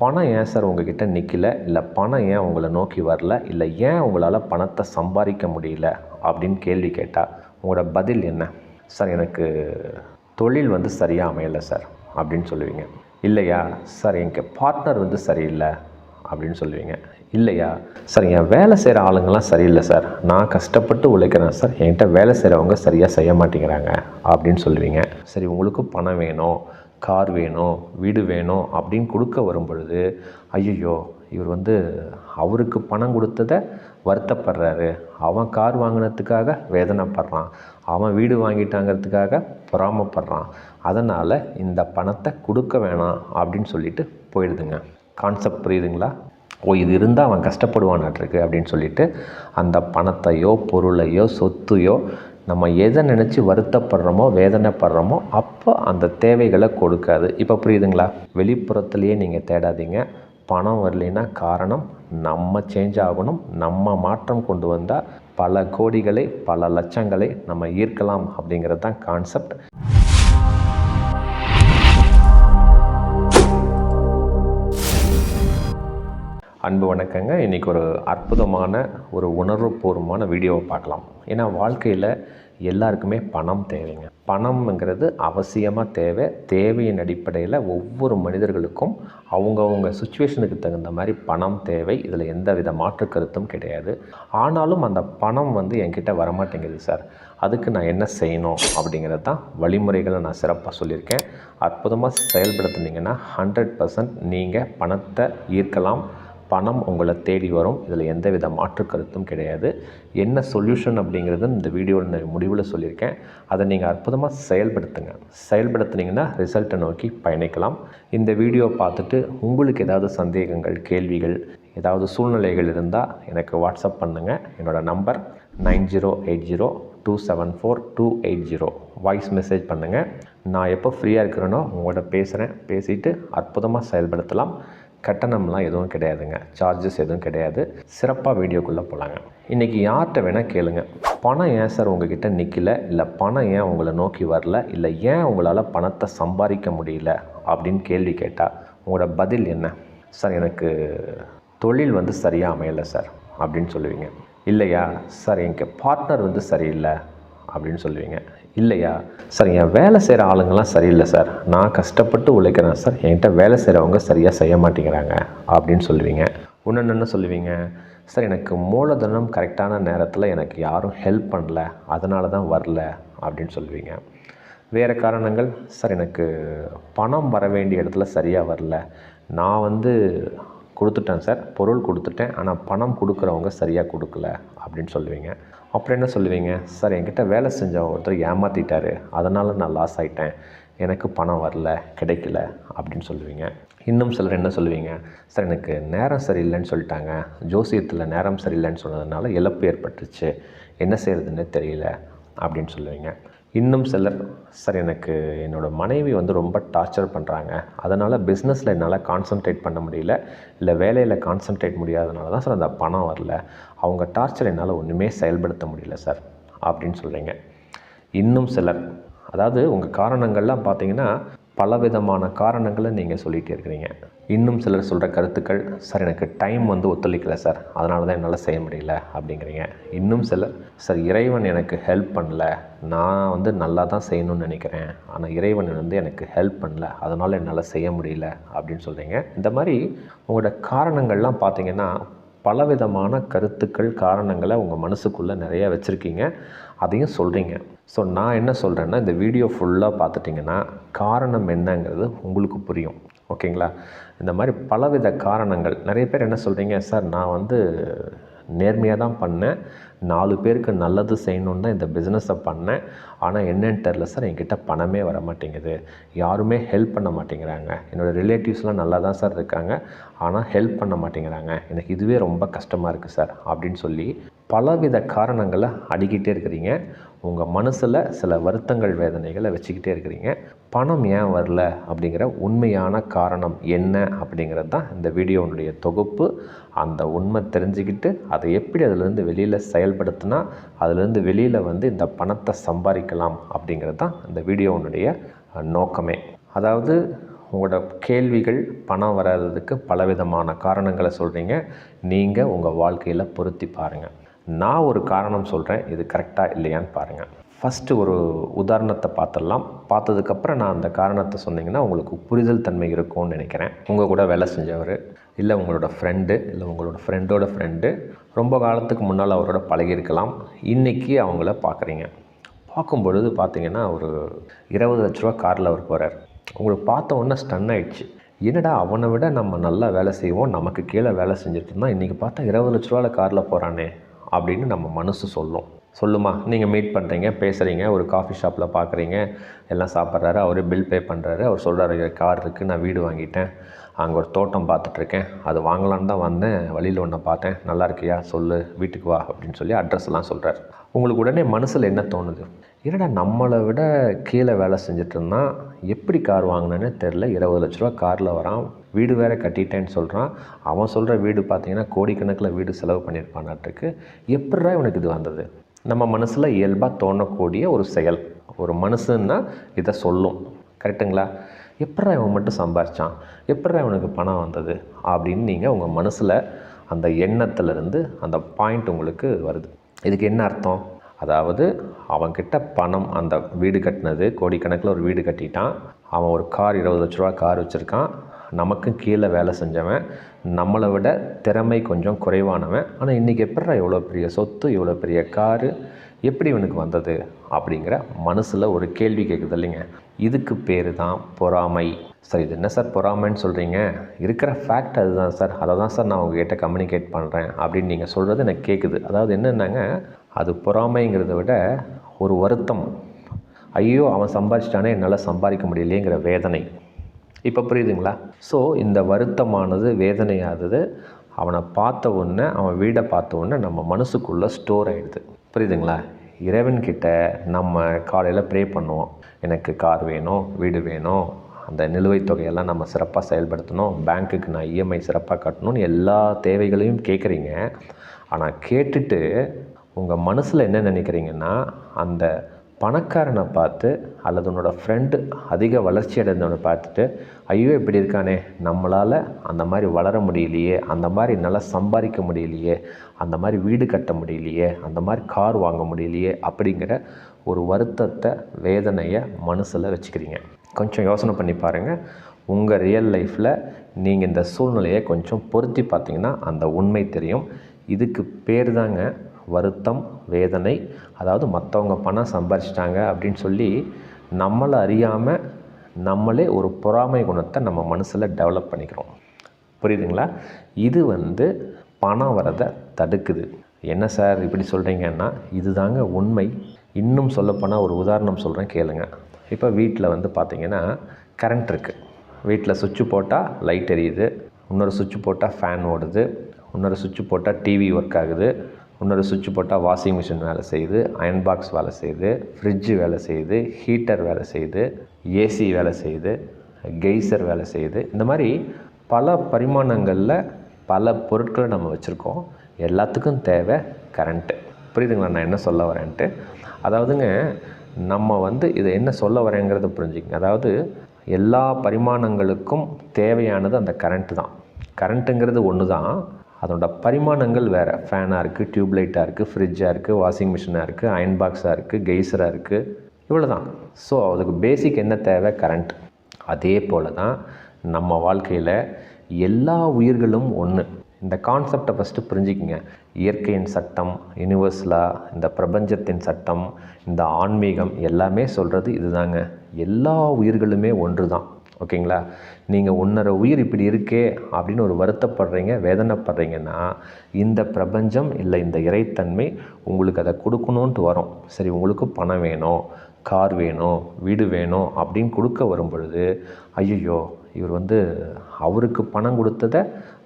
பணம் ஏன் சார் உங்ககிட்ட நிற்கல இல்லை பணம் ஏன் உங்களை நோக்கி வரல? இல்லை ஏன் உங்களால் பணத்தை சம்பாதிக்க முடியல? அப்படின்னு கேள்வி கேட்டால் உங்களோட பதில் என்ன? சார் எனக்கு தொழில் வந்து சரியாக அமையலை சார் அப்படின்னு சொல்லுவீங்க. இல்லையா? சார் எனக்கு பார்ட்னர் வந்து சரியில்லை அப்படின்னு சொல்லுவீங்க. இல்லையா? சார் என் வேலை செய்கிற ஆளுங்கள்லாம் சரியில்லை சார். நான் கஷ்டப்பட்டு உழைக்கிறேன் சார். என்கிட்ட வேலை செய்கிறவங்க சரியாக செய்ய மாட்டேங்கிறாங்க அப்படின்னு சொல்லுவீங்க. சரி உங்களுக்கு பணம் வேணும். கார் வேணும் வீடு வேணும் அப்படின்னு கொடுக்க வரும் பொழுது ஐயோ இவர் வந்து அவருக்கு பணம் கொடுத்ததை வருத்தப்படுறாரு. அவன் கார் வாங்கினதுக்காக வேதனைப்படுறான். அவன் வீடு வாங்கிட்டாங்கிறதுக்காக பொறாமப்படுறான். அதனால் இந்த பணத்தை கொடுக்க வேணாம் அப்படின்னு சொல்லிட்டு போயிடுதுங்க. கான்செப்ட் புரியுதுங்களா? ஓ இது இருந்தால் அவன் கஷ்டப்படுவானாட்டிருக்கு அப்படின்னு சொல்லிட்டு அந்த பணத்தையோ பொருளையோ சொத்தையோ நம்ம எதை நினச்சி வருத்தப்படுறோமோ வேதனைப்படுறோமோ அப்போ அந்த தேவைகளை கொடுக்காது. இப்போ புரியுதுங்களா? வெளிப்புறத்துலேயே நீங்கள் தேடாதீங்க. பணம் வரலைன்னா காரணம் நம்ம சேஞ்ச் ஆகணும். நம்ம மாற்றம் கொண்டு வந்தால் பல கோடிகளை பல லட்சங்களை நம்ம ஈர்க்கலாம் அப்படிங்கிறது தான் கான்செப்ட் அன்பு வணக்கங்க. இன்றைக்கி ஒரு அற்புதமான ஒரு உணர்வுபூர்வமான வீடியோவை பார்க்கலாம். ஏன்னா வாழ்க்கையில் எல்லாருக்குமே பணம் தேவைங்க. பணம்ங்கிறது அவசியமாக தேவை. தேவையின் அடிப்படையில் ஒவ்வொரு மனிதர்களுக்கும் அவங்கவுங்க சுச்சுவேஷனுக்கு தகுந்த மாதிரி பணம் தேவை. இதில் எந்த வித மாற்று கருத்தும் கிடையாது. ஆனாலும் அந்த பணம் வந்து என்கிட்ட வரமாட்டேங்குது சார். அதுக்கு நான் என்ன செய்யணும் அப்படிங்கிறது தான் வழிமுறைகளை நான் சிறப்பாக சொல்லியிருக்கேன். அற்புதமாக செயல்படுத்துனீங்கன்னா ஹண்ட்ரட் பர்சன்ட் நீங்கள் பணத்தை ஈர்க்கலாம். பணம் உங்களை தேடி வரும். இதில் எந்த வித மாற்று கருத்தும் கிடையாது. என்ன சொல்யூஷன் அப்படிங்கிறது இந்த வீடியோவில் முடிவில் சொல்லியிருக்கேன். அதை நீங்கள் அற்புதமாக செயல்படுத்துங்க. செயல்படுத்துனீங்கன்னா ரிசல்ட்டை நோக்கி பயணிக்கலாம். இந்த வீடியோ பார்த்துட்டு உங்களுக்கு ஏதாவது சந்தேகங்கள் கேள்விகள் ஏதாவது சூழ்நிலைகள் இருந்தால் எனக்கு வாட்ஸ்அப் பண்ணுங்கள் என்னோடய number nine zero eight zero two seven four two eight zero. Voice message பண்ணுங்கள் நான் எப்போ ஃப்ரீயாக இருக்கிறேனோ உங்கள்கிட்ட பேசுகிறேன். பேசிவிட்டு அற்புதமாக செயல்படுத்தலாம். கட்டணம்லாம் எதுவும் கிடையாதுங்க. சார்ஜஸ் எதுவும் கிடையாது. சிறப்பாக வீடியோக்குள்ளே போகலாங்க இன்றைக்கி யார்கிட்ட வேணால் கேளுங்க. பணம் ஏன் சார் உங்ககிட்ட நிற்கல இல்லை பணம் ஏன் உங்களை நோக்கி வரல? இல்லை ஏன் உங்களால் பணத்தை சம்பாதிக்க முடியல? அப்படின்னு கேள்வி கேட்டால் உங்களோட பதில் என்ன? சார் எனக்கு தொழில் வந்து சரியாக அமையலை சார் அப்படின்னு சொல்லுவீங்க. இல்லையா? சார் எனக்கு பார்ட்னர் வந்து சரியில்லை அப்படின்னு சொல்லுவீங்க. இல்லையா? சார் என் வேலை செய்கிற ஆளுங்கள்லாம் சரியில்லை சார். நான் கஷ்டப்பட்டு உழைக்கிறேன் சார். என்கிட்ட வேலை செய்கிறவங்க சரியாக செய்ய மாட்டேங்கிறாங்க அப்படின்னு சொல்லுவீங்க. ஒன்று என்ன சொல்லுவீங்க? சார் எனக்கு மூலதனம் கரெக்டான நேரத்தில் எனக்கு யாரும் ஹெல்ப் பண்ணல அதனால தான் வரல அப்படின்னு சொல்லுவீங்க. வேறு காரணங்கள்? சார் எனக்கு பணம் வர வேண்டிய இடத்துல சரியாக வரல. நான் வந்து கொடுத்துட்டேன் சார். பொருள் கொடுத்துட்டேன் ஆனால் பணம் கொடுக்குறவங்க சரியாக கொடுக்கல அப்படின்னு சொல்லுவீங்க. அப்புறம் என்ன சொல்லுவீங்க? சார் என்கிட்ட வேலை செஞ்ச ஒருத்தர் ஏமாற்றிட்டார் அதனால் நான் லாஸ் ஆகிட்டேன் எனக்கு பணம் வரல கிடைக்கல அப்படின்னு சொல்லுவீங்க. இன்னும் சிலர் என்ன சொல்லுவீங்க? சார் எனக்கு நேரம் சரியில்லைன்னு சொல்லிட்டாங்க. ஜோசியத்தில் நேரம் சரியில்லைன்னு சொன்னதுனால இழப்பு ஏற்பட்டுச்சு என்ன செய்கிறதுன்னு தெரியல அப்படின்னு சொல்லுவீங்க. இன்னும் சிலர் சார் எனக்கு என்னோடய மனைவி வந்து ரொம்ப டார்ச்சர் பண்ணுறாங்க அதனால் பிஸ்னஸில் என்னால் கான்சன்ட்ரேட் பண்ண முடியல. இல்லை வேலையில் கான்சன்ட்ரேட் முடியாதனால தான் சார் அந்த பணம் வரல. அவங்க டார்ச்சர் என்னால் ஒன்றுமே செயல்படுத்த முடியல சார் அப்படின்னு சொல்கிறீங்க இன்னும் சிலர் அதாவது உங்கள் காரணங்கள்லாம் பார்த்தீங்கன்னா பலவிதமான காரணங்களை நீங்கள் சொல்லிகிட்டே இருக்கிறீங்க. இன்னும் சிலர் சொல்கிற கருத்துக்கள் சார் எனக்கு டைம் வந்து ஒத்துழைக்கல சார். அதனால தான் என்னால் செய்ய முடியல அப்படிங்கிறீங்க. இன்னும் சிலர் சார் இறைவன் எனக்கு ஹெல்ப் பண்ணல. நான் வந்து நல்லா தான் செய்யணும்னு நினைக்கிறேன். ஆனால் இறைவன் வந்து எனக்கு ஹெல்ப் பண்ணல. அதனால் என்னால் செய்ய முடியல அப்படின்னு சொல்கிறீங்க இந்த மாதிரி உங்களோட காரணங்கள்லாம் பார்த்தீங்கன்னா பலவிதமான கருத்துக்கள் காரணங்களை உங்கள் மனசுக்குள்ளே நிறையா வச்சுருக்கீங்க. அதையும் சொல்கிறீங்க ஸோ நான் என்ன சொல்கிறேன்னா இந்த வீடியோ ஃபுல்லாக பார்த்துட்டிங்கன்னா காரணம் என்னங்கிறது உங்களுக்கு புரியும். ஓகேங்களா இந்த மாதிரி பலவித காரணங்கள். நிறைய பேர் என்ன சொல்கிறீங்க சார் நான் வந்து நேர்மையாக தான் பண்ணேன். நாலு பேருக்கு நல்லது செய்யணுன்னு தான் இந்த பிஸ்னஸை பண்ணேன். ஆனால் என்னன்னு தெரில சார். என்கிட்ட பணமே வர மாட்டேங்குது. யாருமே ஹெல்ப் பண்ண மாட்டேங்கிறாங்க. என்னோடய ரிலேட்டிவ்ஸ்லாம் நல்லா தான் சார் இருக்காங்க. ஆனால் ஹெல்ப் பண்ண மாட்டேங்கிறாங்க. எனக்கு இதுவே ரொம்ப கஷ்டமாக இருக்குது சார். அப்படின்னு சொல்லி பலவித காரணங்களை அடிக்கிட்டே இருக்கிறீங்க. உங்கள் மனசில் சில வருத்தங்கள் வேதனைகளை வச்சுக்கிட்டே இருக்கிறீங்க. பணம் ஏன் வரல அப்படிங்கிற உண்மையான காரணம் என்ன அப்படிங்கிறது தான் இந்த வீடியோனுடைய தொகுப்பு. அந்த உண்மை தெரிஞ்சுக்கிட்டு அதை எப்படி அதிலேருந்து வெளியில் செயல்படுத்தினா அதிலேருந்து வெளியில் வந்து இந்த பணத்தை சம்பாதிக்கலாம் அப்படிங்கிறது தான் இந்த வீடியோனுடைய நோக்கமே. அதாவது உங்களோட கேள்விகள் பணம் வராததுக்கு பலவிதமான காரணங்களை சொல்கிறீங்க நீங்கள் உங்கள் வாழ்க்கையில் பொருத்தி பாருங்கள் நான் ஒரு காரணம் சொல்கிறேன் இது கரெக்டாக இல்லையான்னு பாருங்கள் ஃபஸ்ட்டு ஒரு உதாரணத்தை பார்த்துடலாம். பார்த்ததுக்கப்புறம் நான் அந்த காரணத்தை சொன்னிங்கன்னா உங்களுக்கு புரிதல் தன்மை இருக்கும்னு நினைக்கிறேன். உங்கள் கூட வேலை செஞ்சவர் இல்லை உங்களோட ஃப்ரெண்டு இல்லை உங்களோட ஃப்ரெண்டோட ஃப்ரெண்டு ரொம்ப காலத்துக்கு முன்னால் அவரோட பழகியிருக்கலாம். இன்றைக்கி அவங்கள பார்க்குறீங்க. பார்க்கும் பொழுது பார்த்தீங்கன்னா ஒரு இருபது லட்ச ரூபா காரில் அவர் போகிறார் உங்களுக்கு பார்த்த உடனே ஸ்டன் ஆகிடுச்சு என்னடா அவனை விட நம்ம நல்லா வேலை செய்வோம் நமக்கு கீழே வேலை செஞ்சுட்டு இருந்தால் இன்றைக்கி பார்த்தா இருபது லட்ச ரூபாவில் காரில் போகிறானே அப்படின்னு நம்ம மனசு சொல்லும். சொல்லுமா? நீங்கள் மீட் பண்ணுறீங்க பேசுகிறீங்க ஒரு காஃபி ஷாப்பில் பார்க்குறீங்க எல்லாம் சாப்பிட்றாரு அவரே பில் பே பண்ணுறாரு அவர் சொல்கிறாரு கார் இருக்குது நான் வீடு வாங்கிட்டேன். அங்கே ஒரு தோட்டம் பார்த்துட்ருக்கேன். அது வாங்கலான்னு தான் வந்தேன். வழியில் ஒன்றை பார்த்தேன். நல்லா இருக்கியா? சொல்லு வீட்டுக்கு வா அப்படின்னு சொல்லி அட்ரஸ்லாம் சொல்கிறார் உங்களுக்கு உடனே மனசில் என்ன தோணுது? என்னடா நம்மளை விட கீழே வேலை செஞ்சிட்ருந்தான் எப்படி கார் வாங்கினேன்னு தெரில. இருபது லட்ச ரூபா காரில் வரான். வீடு வேறு கட்டிட்டேன்னு சொல்கிறான் அவன் சொல்கிற வீடு பார்த்தீங்கன்னா கோடிக்கணக்கில் வீடு செலவு பண்ணியிருப்பானாட்டுருக்கு. எப்படிடா இவனுக்கு இது வந்தது? நம்ம மனசில் இயல்பாக தோணக்கூடிய ஒரு செயல். ஒரு மனுஷன்னா இதை சொல்லும். கரெக்டுங்களா எப்படா இவன் மட்டும் சம்பாரித்தான் எப்படா இவனுக்கு பணம் வந்தது? அப்படின்னு நீங்கள் உங்கள் மனசில் அந்த எண்ணத்துலேருந்து அந்த பாயிண்ட் உங்களுக்கு வருது. இதுக்கு என்ன அர்த்தம்? அதாவது அவன்கிட்ட பணம் அந்த வீடு கட்டினது கோடிக்கணக்கில் ஒரு வீடு கட்டிட்டான். அவன் ஒரு கார் இருபது லட்ச ரூபா கார் வச்சுருக்கான். நமக்கும் கீழே வேலை செஞ்சவன். நம்மளை விட திறமை கொஞ்சம் குறைவானவன். ஆனால் இன்றைக்கி எப்படா இவ்வளோ பெரிய சொத்து இவ்வளோ பெரிய காரு எப்படி இவனுக்கு வந்தது அப்படிங்கிற மனசில் ஒரு கேள்வி கேட்குது இல்லைங்க. இதுக்கு பேர் தான் பொறாமை. சார் இது என்ன சார் பொறாமைன்னு சொல்கிறீங்க இருக்கிற ஃபேக்ட் அதுதான் சார். அதை தான் சார் நான் உங்ககிட்ட கம்யூனிகேட் பண்ணுறேன் அப்படின்னு நீங்கள் சொல்கிறது எனக்கு கேட்குது அதாவது என்னென்னாங்க அது பொறாமைங்கிறத விட ஒரு வருத்தம். ஐயோ அவன் சம்பாதிச்சிட்டானே என்னால் சம்பாதிக்க முடியலையேங்கிற வேதனை. இப்போ புரியுதுங்களா? ஸோ இந்த வருத்தமானது வேதனையானது அவனை பார்த்த உடனே அவன் வீடை பார்த்த உடனே நம்ம மனசுக்குள்ளே ஸ்டோர் ஆகிடுது புரியுதுங்களா? இறைவன்கிட்ட நம்ம காலையில் ப்ரே பண்ணுவோம். எனக்கு கார் வேணும் வீடு வேணும் அந்த நிலுவைத் தொகையெல்லாம் நம்ம சிறப்பாக செயல்படுத்தணும் பேங்க்குக்கு நான் இஎம்ஐ சிறப்பாக கட்டணும்னு எல்லா தேவைகளையும் கேட்குறீங்க ஆனால் கேட்டுட்டு உங்கள் மனசில் என்ன நினைக்கிறீங்கன்னா அந்த பணக்காரனை பார்த்து அல்லது உன்னோட ஃப்ரெண்டு அதிக வளர்ச்சி அடைந்தவனை பார்த்துட்டு ஐயோ இப்படி இருக்கானே நம்மளால் அந்த மாதிரி வளர முடியலையே அந்த மாதிரி நல்லா சம்பாதிக்க முடியலையே அந்த மாதிரி வீடு கட்ட முடியலையே அந்த மாதிரி கார் வாங்க முடியலையே அப்படிங்கிற ஒரு வருத்தத்தை வேதனையை மனசில் வச்சுக்கிறீங்க. கொஞ்சம் யோசனை பண்ணி பாருங்கள் உங்கள் ரியல் லைஃப்பில் நீங்கள் இந்த சூழ்நிலையை கொஞ்சம் பொருத்தி பார்த்தீங்கன்னா அந்த உண்மை தெரியும். இதுக்கு பேர் தாங்க வருத்தம் வேதனை அதாவது மற்றவங்க பணம் சம்பாரிச்சிட்டாங்க அப்படின்னு சொல்லி நம்மளை அறியாமல் நம்மளே ஒரு பொறாமை குணத்தை நம்ம மனசில் டெவலப் பண்ணிக்கிறோம். புரியுதுங்களா? இது வந்து பணம் வரதை தடுக்குது. என்ன சார் இப்படி சொல்கிறீங்கன்னா இதுதாங்க உண்மை. இன்னும் சொல்லப்போனால் ஒரு உதாரணம் சொல்கிறேன் கேளுங்க. இப்போ வீட்டில் வந்து பார்த்தீங்கன்னா கரண்ட் இருக்குது வீட்டில் சுவிட்சு போட்டால் லைட் எரியுது. இன்னொரு சுவிட்சு போட்டால் ஃபேன் ஓடுது. இன்னொரு சுவிட்சு போட்டால் டிவி ஒர்க் ஆகுது. இன்னொரு சுவிட்ச் போட்டால் வாஷிங் மிஷின் வேலை செய்யுது அயன் பாக்ஸ் வேலை செய்யுது ஃப்ரிட்ஜு வேலை செய்யுது ஹீட்டர் வேலை செய்யுது ஏசி வேலை செய்யுது கெய்சர் வேலை செய்யுது. இந்த மாதிரி பல பரிமாணங்களில் பல பொருட்களை நம்ம வச்சுருக்கோம். எல்லாத்துக்கும் தேவை கரண்ட்டு புரியுதுங்களா? நான் என்ன சொல்ல வரேன்ட்டு. அதாவதுங்க நம்ம வந்து இதை என்ன சொல்ல வரேங்கிறத புரிஞ்சுக்கங்க. அதாவது எல்லா பரிமாணங்களுக்கும் தேவையானது அந்த கரண்ட்டு தான். கரண்ட்டுங்கிறது ஒன்று தான் அதோட பரிமாணங்கள் வேறு. ஃபேனாக இருக்குது டியூப்லைட்டாக இருக்குது ஃப்ரிட்ஜாக இருக்குது வாஷிங் மிஷினாக இருக்குது அயன் பாக்ஸாக இருக்குது கெய்சராக இருக்குது இவ்வளோ தான் ஸோ அதுக்கு பேசிக் என்ன தேவை? கரண்ட் அதே போல் தான் நம்ம வாழ்க்கையில் எல்லா உயிர்களும் ஒன்று இந்த கான்செப்டை ஃபஸ்ட்டு புரிஞ்சுக்கிங்க. இயற்கையின் சட்டம் யூனிவர்ஸலாக இந்த பிரபஞ்சத்தின் சட்டம் இந்த ஆன்மீகம் எல்லாமே சொல்கிறது இதுதாங்க. எல்லா உயிர்களுமே ஒன்று தான் ஓகேங்களா? நீங்கள் ஒன்றரை உயிர் இப்படி இருக்கே அப்படின்னு ஒரு வருத்தப்படுறீங்க வேதனைப்படுறீங்கன்னா இந்த பிரபஞ்சம் இல்லை இந்த இறைத்தன்மை உங்களுக்கு அதை கொடுக்கணுன்ட்டு வரும். சரி உங்களுக்கு பணம் வேணும் கார் வேணும் வீடு வேணும் அப்படின்னு கொடுக்க வரும் பொழுது ஐயோ இவர் வந்து அவருக்கு பணம் கொடுத்ததை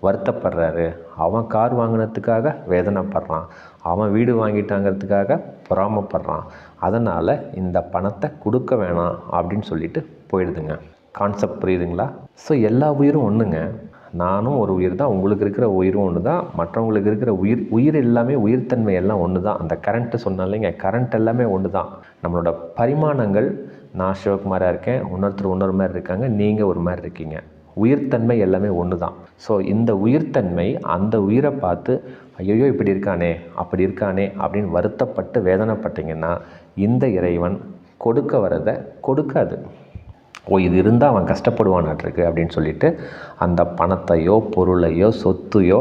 வருத்தப்படுறாரு. அவன் கார் வாங்கினதுக்காக வேதனைப்படுறான். அவன் வீடு வாங்கிட்டாங்கிறதுக்காக பொறாமப்படுறான். அதனால் இந்த பணத்தை கொடுக்க வேணாம் அப்படின்னு சொல்லிட்டு போயிடுதுங்க. கான்செப்ட் புரியுதுங்களா? ஸோ எல்லா உயிரும் ஒன்றுங்க நானும் ஒரு உயிர் தான் உங்களுக்கு இருக்கிற உயிரும் ஒன்று தான் மற்றவங்களுக்கு இருக்கிற உயிர் உயிர் எல்லாமே உயிர்த்தன்மை எல்லாம் ஒன்று தான் அந்த கரண்ட்டு சொன்னாலேங்க கரண்ட் எல்லாமே ஒன்று தான் நம்மளோட பரிமாணங்கள் நான் சிவகுமாராக இருக்கேன் இன்னொருத்தர் இன்னொரு மாதிரி இருக்காங்க நீங்கள் ஒரு மாதிரி இருக்கீங்க. உயிர்த்தன்மை எல்லாமே ஒன்று தான் ஸோ இந்த உயிர்த்தன்மை அந்த உயிரை பார்த்து ஐயோ இப்படி இருக்கானே அப்படி இருக்கானே அப்படின்னு வருத்தப்பட்டு வேதனைப்பட்டீங்கன்னா இந்த இறைவன் கொடுக்க வரதை கொடுக்காது. ஓ இது இருந்தால் அவன் கஷ்டப்படுவானாட்டிருக்கு அப்படின்னு சொல்லிட்டு அந்த பணத்தையோ பொருளையோ சொத்தையோ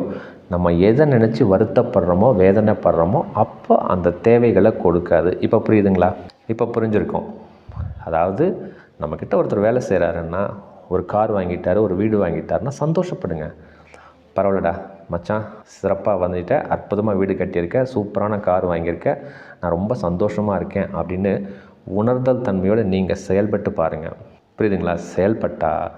நம்ம எதை நினச்சி வருத்தப்படுறோமோ வேதனைப்படுறோமோ அப்போ அந்த தேவைகளை கொடுக்காது. இப்போ புரியுதுங்களா? இப்போ புரிஞ்சிருக்கும். அதாவது நம்மக்கிட்ட ஒருத்தர் வேலை செய்கிறாருன்னா ஒரு கார் வாங்கிட்டார் ஒரு வீடு வாங்கிட்டாருன்னா சந்தோஷப்படுங்க. பரவாயில்லடா மச்சான் சிறப்பாக வந்துட்ட அற்புதமாக வீடு கட்டியிருக்க சூப்பரான கார் வாங்கியிருக்க நான் ரொம்ப சந்தோஷமாக இருக்கேன் அப்படின்னு உணர்தல் தன்மையோடு நீங்கள் செயல்பட்டு பாருங்கள் புரியுதுங்களா? செயல்பட்டால்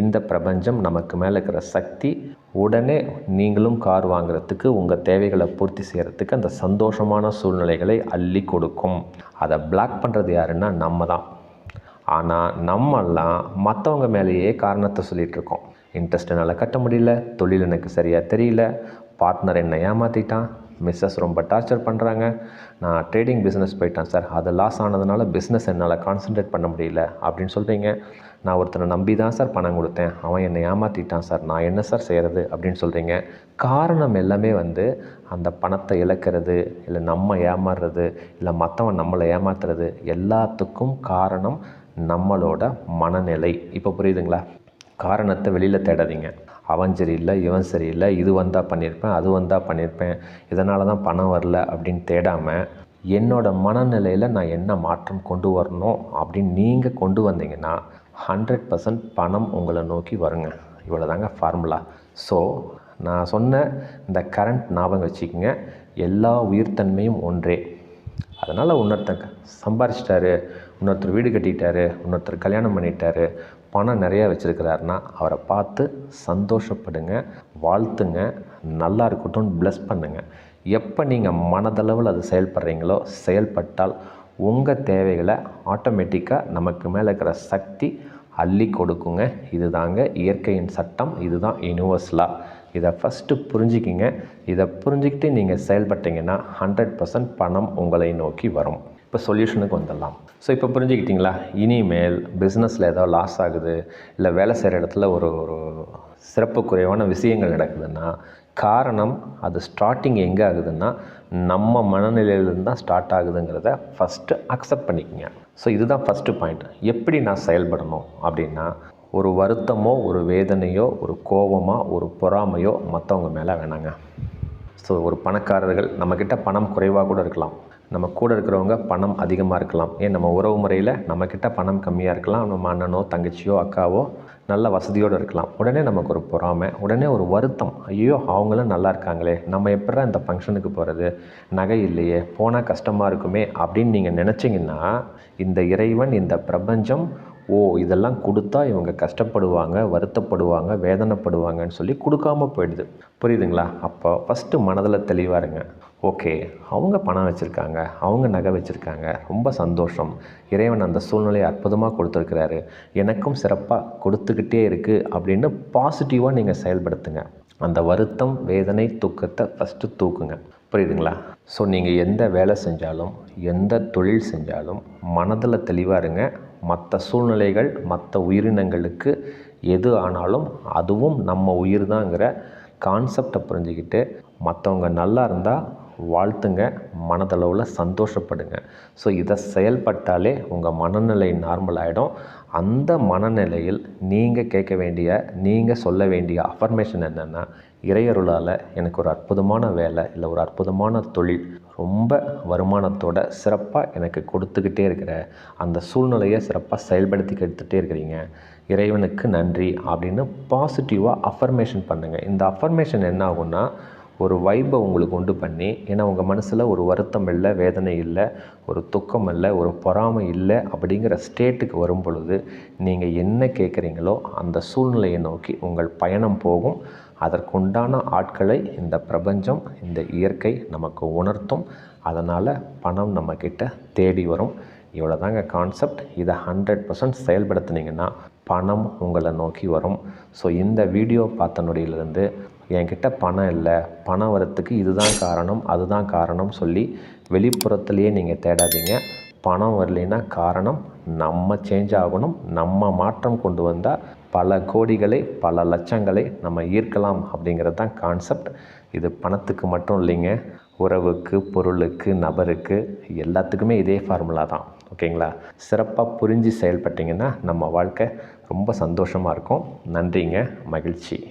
இந்த பிரபஞ்சம் நமக்கு மேலே இருக்கிற சக்தி உடனே நீங்களும் கார் வாங்குறதுக்கு உங்கள் தேவைகளை பூர்த்தி செய்கிறதுக்கு அந்த சந்தோஷமான சூழ்நிலைகளை அள்ளி கொடுக்கும். அதை பிளாக் பண்ணுறது யாருன்னா நம்ம தான். ஆனால் நம்மெல்லாம் மற்றவங்க மேலேயே காரணத்தை சொல்லிகிட்ருக்கோம் இன்ட்ரெஸ்ட் என்னால் கட்ட முடியல தொழில் எனக்கு சரியாக தெரியல பார்ட்னர் என்னை ஏமாற்றிட்டான் மிஸ்ஸஸ் ரொம்ப டார்ச்சர் பண்ணுறாங்க நான் ட்ரேடிங் பிஸ்னஸ் போயிட்டேன் சார் அது லாஸ் ஆனதுனால பிஸ்னஸ் என்னால் கான்சென்ட்ரேட் பண்ண முடியல அப்படின்னு சொல்கிறீங்க நான் ஒருத்தனை நம்பி தான் சார் பணம் கொடுத்தேன். அவன் என்னை ஏமாற்றிட்டான் சார் நான் என்ன சார் செய்கிறது அப்படின்னு சொல்கிறீங்க காரணம் எல்லாமே வந்து அந்த பணத்தை இழக்கிறது இல்லை நம்ம ஏமாறுறது இல்லை மற்றவன் நம்மளை ஏமாத்துறது எல்லாத்துக்கும் காரணம் நம்மளோட மனநிலை. இப்போ புரியுதுங்களா? காரணத்தை வெளியில் தேடாதீங்க. அவன் சரியில்லை இவன் சரியில்லை இது வந்தால் பண்ணியிருப்பேன் அது வந்தால் பண்ணியிருப்பேன் இதனால தான் பணம் வரல அப்படின்னு தேடாமல் என்னோடய மனநிலையில் நான் என்ன மாற்றம் கொண்டு வரணும் அப்படின்னு நீங்கள் கொண்டு வந்தீங்கன்னா ஹண்ட்ரட் பர்சன்ட் பணம் உங்களை நோக்கி வருங்க. இவ்வளோ தாங்க ஃபார்முலா ஸோ நான் சொன்ன இந்த கரண்ட் ஞாபகம் வச்சுக்கோங்க. எல்லா உயிர்த்தன்மையும் ஒன்றே. அதனால் இன்னொருத்தங்க சம்பாரிச்சிட்டாரு. இன்னொருத்தர் வீடு கட்டிட்டாரு இன்னொருத்தர் கல்யாணம் பண்ணிட்டாரு பணம் நிறையா வச்சுருக்கிறாருன்னா அவரை பார்த்து சந்தோஷப்படுங்க வாழ்த்துங்க நல்லா இருக்கட்டும்னு ப்ளஸ் பண்ணுங்கள் எப்போ நீங்கள் மனதளவில் அது செயல்படுறீங்களோ செயல்பட்டால் உங்கள் தேவைகளை ஆட்டோமேட்டிக்காக நமக்கு மேலே இருக்கிற சக்தி அள்ளி கொடுக்குங்க. இதுதாங்க இயற்கையின் சட்டம் இதுதான் யூனிவர்ஸ்லா இதை ஃபஸ்ட்டு புரிஞ்சுக்கிங்க. இதை புரிஞ்சுக்கிட்டு நீங்கள் செயல்பட்டீங்கன்னா ஹண்ட்ரட் பர்சன்ட் பணம் உங்களை நோக்கி வரும். இப்போ சொல்யூஷனுக்கு வந்துடலாம். ஸோ இப்போ புரிஞ்சுக்கிட்டிங்களா? இனிமேல் பிஸ்னஸில் ஏதோ லாஸ் ஆகுது இல்லை வேலை செய்கிற இடத்துல ஒரு ஒரு சிறப்பு குறைவான விஷயங்கள் நடக்குதுன்னா காரணம் அது ஸ்டார்டிங் எங்கே ஆகுதுன்னா நம்ம மனநிலையிலேருந்து தான் ஸ்டார்ட் ஆகுதுங்கிறத ஃபஸ்ட்டு அக்செப்ட் பண்ணிக்கங்க. ஸோ இதுதான் ஃபஸ்ட்டு பாயிண்ட் எப்படி நான் செயல்படணும் அப்படின்னா ஒரு வருத்தமோ ஒரு வேதனையோ ஒரு கோபமோ ஒரு பொறாமையோ மற்றவங்க மேலே வேணாங்க. ஸோ ஒரு பணக்காரர்கள் நம்மக்கிட்ட பணம் குறைவாக கூட இருக்கலாம். நம்ம கூட இருக்கிறவங்க பணம் அதிகமாக இருக்கலாம். ஏன் நம்ம உறவு முறையில் நம்மக்கிட்ட பணம் கம்மியாக இருக்கலாம். நம்ம அண்ணனோ தங்கச்சியோ அக்காவோ நல்ல வசதியோடு இருக்கலாம். உடனே நமக்கு ஒரு பொறாமை உடனே ஒரு வருத்தம். ஐயோ அவங்களும் நல்லா இருக்காங்களே. நம்ம எப்படா இந்த ஃபங்க்ஷனுக்கு போகிறது நகை இல்லையே போனால் கஷ்டமாக இருக்குமே அப்படின்னு நீங்கள் நினச்சிங்கன்னா இந்த இறைவன் இந்த பிரபஞ்சம் ஓ இதெல்லாம் கொடுத்தா இவங்க கஷ்டப்படுவாங்க வருத்தப்படுவாங்க வேதனைப்படுவாங்கன்னு சொல்லி கொடுக்காம போயிடுது. புரியுதுங்களா? அப்போ ஃபஸ்ட்டு மனதில் தெளிவாக இருங்க. ஓகே அவங்க பணம் வச்சுருக்காங்க அவங்க நகை வச்சுருக்காங்க ரொம்ப சந்தோஷம். இறைவன் அந்த சூழ்நிலையை அற்புதமாக கொடுத்துருக்கிறாரு. எனக்கும் சிறப்பாக கொடுத்துக்கிட்டே இருக்குது அப்படின்னு பாசிட்டிவாக நீங்கள் செயல்படுத்துங்க. அந்த வருத்தம் வேதனை தூக்கத்தை ஃபஸ்ட்டு தூக்குங்க. புரியுதுங்களா? ஸோ நீங்கள் எந்த வேலை செஞ்சாலும் எந்த தொழில் செஞ்சாலும் மனதில் தெளிவாக இருங்க. மற்ற சூழ்நிலைகள் மற்ற உயிரினங்களுக்கு எது ஆனாலும் அதுவும் நம்ம உயிர் தாங்கிற கான்செப்டை புரிஞ்சுக்கிட்டு மற்றவங்க நல்லா இருந்தால் வாழ்த்துங்க மனதளவில் சந்தோஷப்படுங்க. ஸோ இதை செயல்பட்டாலே உங்கள் மனநிலை நார்மல் ஆகிடும் அந்த மனநிலையில் நீங்கள் கேட்க வேண்டிய நீங்கள் சொல்ல வேண்டிய அஃபர்மேஷன் என்னென்னா இறையருளால் எனக்கு ஒரு அற்புதமான வேலை இல்லை ஒரு அற்புதமான தொழில் ரொம்ப வருமானத்தோட சிறப்பாக எனக்கு கொடுத்துக்கிட்டே இருக்கிற அந்த சூழ்நிலையை சிறப்பாக செயல்படுத்தி எடுத்துகிட்டே இருக்கிறீங்க. இறைவனுக்கு நன்றி அப்படின்னு பாசிட்டிவாக அஃபர்மேஷன் பண்ணுங்கள் இந்த அஃபர்மேஷன் என்ன ஆகும்னா ஒரு வைப்பை உங்களுக்கு உண்டு பண்ணி ஏன்னா உங்கள் மனசில் ஒரு வருத்தம் இல்லை வேதனை இல்லை ஒரு துக்கம் இல்லை ஒரு பொறாமை இல்லை அப்படிங்கிற ஸ்டேட்டுக்கு வரும் பொழுது நீங்கள் என்ன கேட்குறீங்களோ அந்த சூழ்நிலையை நோக்கி உங்கள் பயணம் போகும். அதற்குண்டான ஆட்களை இந்த பிரபஞ்சம் இந்த இயற்கை நமக்கு உணர்த்தும். அதனால் பணம் நம்மக்கிட்ட தேடி வரும். இவ்வளோ தாங்க கான்செப்ட் இதை ஹண்ட்ரட் பர்சன்ட் செயல்படுத்துனீங்கன்னா பணம் உங்களை நோக்கி வரும். ஸோ இந்த வீடியோ பார்த்த நொடியிலிருந்து என்கிட்ட பணம் இல்லை. பணம் வரத்துக்கு இதுதான் காரணம் அதுதான் காரணம் சொல்லி வெளிப்புறத்துலேயே நீங்கள் தேடாதீங்க. பணம் வரலைன்னா காரணம் நம்ம சேஞ்ச் ஆகணும். நம்ம மாற்றம் கொண்டு வந்தால் பல கோடிகளை பல லட்சங்களை நம்ம ஈர்க்கலாம் அப்படிங்கிறது தான் கான்செப்ட் இது பணத்துக்கு மட்டும் இல்லைங்க. உறவுக்கு பொருளுக்கு நபருக்கு எல்லாத்துக்குமே இதே ஃபார்முலா தான். ஓகேங்களா? சிறப்பாக புரிஞ்சு செயல்பட்டிங்கன்னா நம்ம வாழ்க்கை ரொம்ப சந்தோஷமாக இருக்கும். நன்றிங்க. மகிழ்ச்சி.